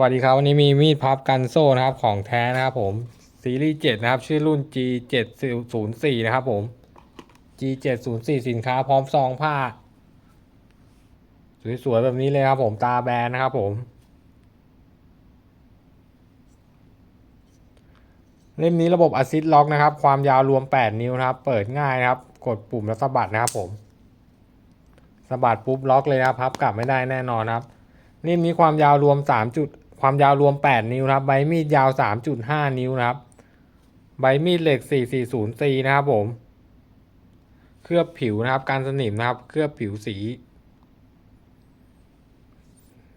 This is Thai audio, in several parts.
วัสดีครับวันนี้มีมีดพับกันโซ่นะครับของแท้นะครับผมซีรีส์7นะครับ ชื่อรุ่น G 7 0 4 นะครับผม G 7 0 4 สินค้าพร้อมซองผ้า สวยๆแบบนี้เลยครับผมตาแบนนะครับผม เล่มนี้ระบบ Assist Lock นะครับ ความยาวรวม 8 นิ้วนะครับ เปิดง่ายนะครับ กดปุ่มแล้วสะบัดนะครับผมสะบัดปุ๊บล็อกเลยนะครับพับกลับไม่ได้แน่นอนนะครับเล่มนี้ความยาวรวม 3 จุด ความยาวรวม 8 นิ้วนะครับ ใบมีดยาว 3.5 นิ้วนะครับ ใบมีดเหล็ก 440 c นะครับผม เคลือบผิวนะครับ การสนิมนะครับ เคลือบผิวสี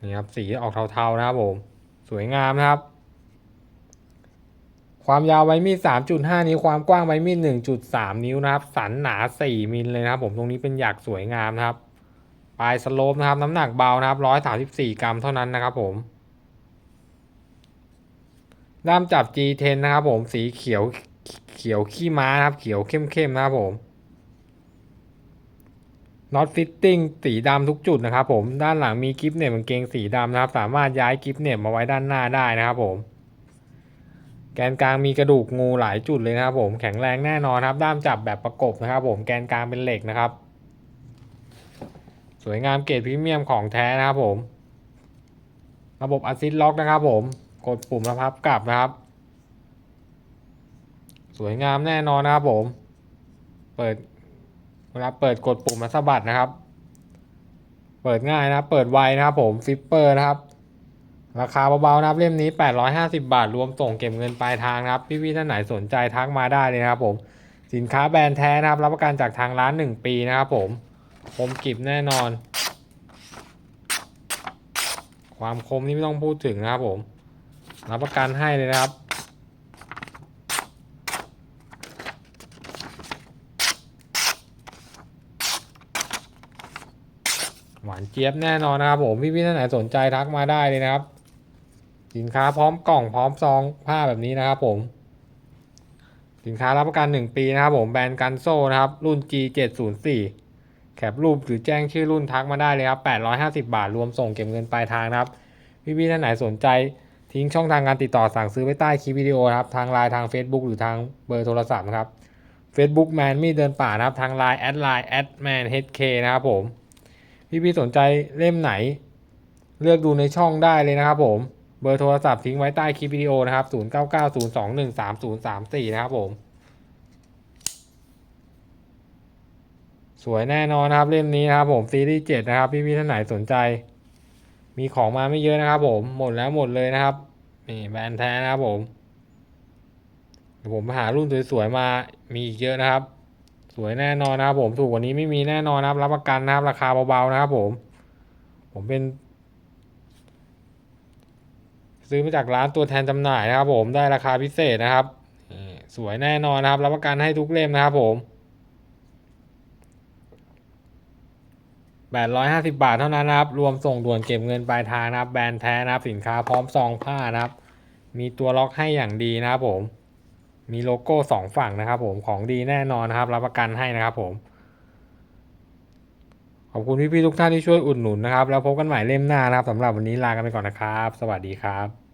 นี่ครับ สีออกเทาๆนะครับผม สวยงามนะครับ ความยาวใบมีด 3.5 นิ้ว ความกว้างใบมีด 1.3 นิ้วนะครับ สันหนา 4 มิลเลยนะครับ ผม ตรงนี้เป็นหยักสวยงามนะครับ ปลายสโลปนะครับ น้ำหนักเบานะครับ 134 กรัมเท่านั้นนะครับผม ด้ามจับ G10 นะครับผมสีเขียวเขียวขี้ม้านะครับ เขียวเข้มๆนะครับผมน็อตฟิตติ้งสีดำทุกจุดนะครับผมด้านหลังมีกิฟเหน็บกางเกงสีดำนะครับ สามารถย้ายกิฟเหน็บมาไว้ด้านหน้าได้นะครับผมแกนกลางมีกระดูกงูหลายจุดเลยนะครับผมแข็งแรงแน่นอนครับด้ามจับแบบประกบนะครับผมแกนกลางเป็นเหล็กนะครับ สวยงามเกรดพรีเมียมของแท้นะครับผม ระบบอัซิสล็อกนะครับผม กดปุ่มแล้วพับกลับนะครับ สวยงามแน่นอนนะครับผม เปิดเวลาเปิดกดปุ่มมาสะบัดนะครับ เปิดง่ายนะเปิดไวนะครับผมฟิปเปอร์นะครับ ราคาเบาๆนะครับเล่มนี้ 850 บาท รวมส่งเก็บเงินปลายทางนะครับ พี่ๆท่านไหนสนใจทักมาได้เลยนะครับผมสินค้าแบรนด์แท้นะครับ รับประกันจากทางร้าน 1 ปีนะครับผมคมกริบแน่นอน ความคมนี่ไม่ต้องพูดถึงนะครับผม รับประกันให้เลยนะครับ หวานเจี๊ยบแน่นอนนะครับผมพี่ๆท่านไหนสนใจทักมาได้เลยนะครับ สินค้าพร้อมกล่องพร้อมซองผ้าแบบนี้นะครับผม สินค้ารับประกัน 1 ปีนะครับผมแบรนด์กันโซ่นะครับ รุ่น G704 แคปรูปหรือแจ้งชื่อรุ่นทักมาได้เลยครับ 850 บาทรวมส่งเก็บเงินปลายทางนะครับ พี่ๆท่านไหนสนใจ ทิ้งช่องทางการติดต่อสั่งซื้อไว้ใต้คลิปวิดีโอนะครับทางไลน์ทาง Facebook หรือทางเบอร์โทรศัพท์นะครับ Facebook แมนมีเดินป่านะครับ ทางไลน์แอดไลน์แอดแมนเฮดเคนะครับผม พี่ๆสนใจเล่มไหน เลือกดูในช่องได้เลยนะครับผมเบอร์โทรศัพท์ทิ้งไว้ใต้คลิปวิดีโอนะครับ 0990213034 นะครับผม สวยแน่นอนนะครับเล่มนี้นะครับผมซีรีส์7นะครับ พี่ๆท่านไหนสนใจ มีของมาไม่เยอะนะครับผมหมดแล้วหมดเลยนะครับ นี่แบรนด์แท้นะครับผมเดี๋ยวผมหารุ่นสวยๆมา มีอีกเยอะนะครับ สวยแน่นอนนะครับ ผมถูกกว่านี้ไม่มีแน่นอนนะครับ รับประกันนะครับ ราคาเบาๆนะครับ ผม ผมเป็น ซื้อมาจากร้านตัวแทนจำหน่ายนะครับ ผมได้ราคาพิเศษนะครับสวยแน่นอนนะครับ รับประกันให้ทุกเล่มนะครับ ผม 850 บาทเท่านั้นนะครับ รวมส่งด่วนเก็บเงินปลายทางนะครับ แบรนด์แท้นะครับ สินค้าพร้อมซองผ้านะครับ มีตัวล็อกให้อย่างดีนะครับผม มีโลโก้สองฝั่งนะครับผม ของดีแน่นอนนะครับ รับประกันให้นะครับผม ขอบคุณพี่ๆทุกท่านที่ช่วยอุดหนุนนะครับ แล้วพบกันใหม่เล่มหน้านะครับสำหรับวันนี้ลากันไปก่อนนะครับ สวัสดีครับ